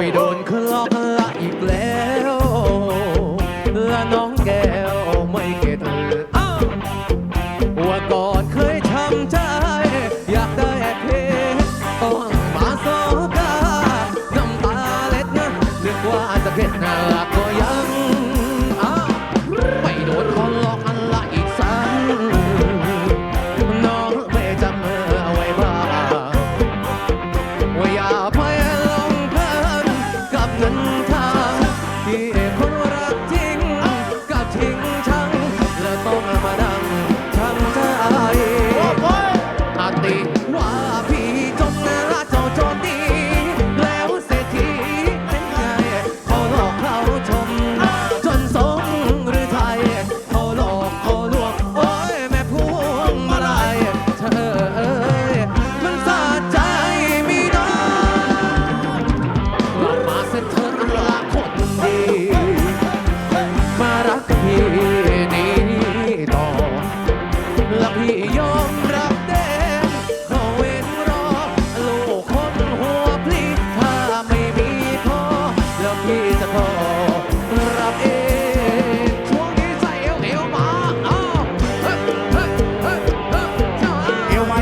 torpedo.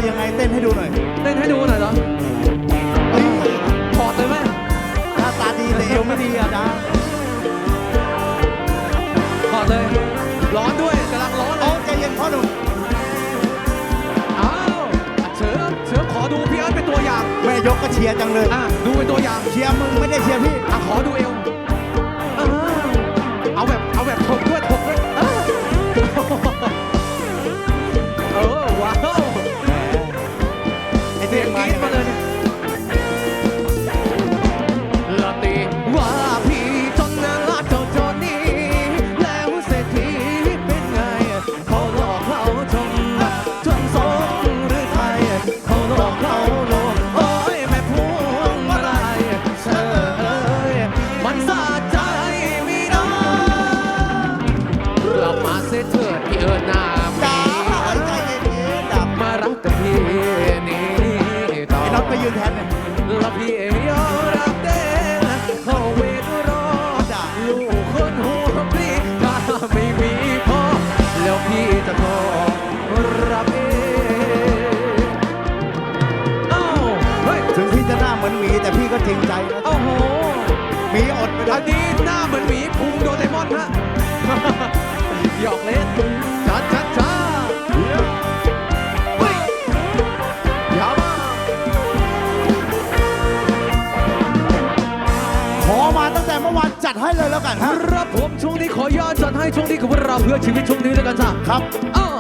ยังไงเต้นให้ดูหน่อยเต้นให้ดูหน่อยเหรอเฮ้ยถอดเลยไหมหน้าตาดีแต่เอวไม่ดีอะนะถอดเลย ร้อนด้วยกำลังร้อนเลโอ้ยใจเย็นพ่อหนุ่มอ้าวเชิญเชิญขอดูพี่เอิร์ธเป็นตัวอย่างแม่ยกก็เชียร์จังเลย อะดูเป็นตัวอย่างเชียร์มึงไม่ได้เชียร์พี่ อะขอดูเอว ไอ้น็อตไปยืนแทนเลยแล้วพี่เอยอมรับเด้เขาเวทรอลูกคนหัวปลีถ้าไม่มีพ่อแล้วพี่จะขอรับเองเอ้าเฮ้ยถึงพี่จะหน้าเหมือนหมีแต่พี่ก็จริงใจนะโอ้โหหมีอดไปด้วอัยนนี้หน้าเหมือนหมีพุงโดเรมอนฮะ มาตั้งแต่เมื่อวานจัดให้เลยแล้วกันฮะ ครับผมช่วงนี้ขอยอดจัดให้ช่วงนี้กับพวกเราเพื่อชีวิตช่วงนี้แล้วกันจ้ะครับ อ้าว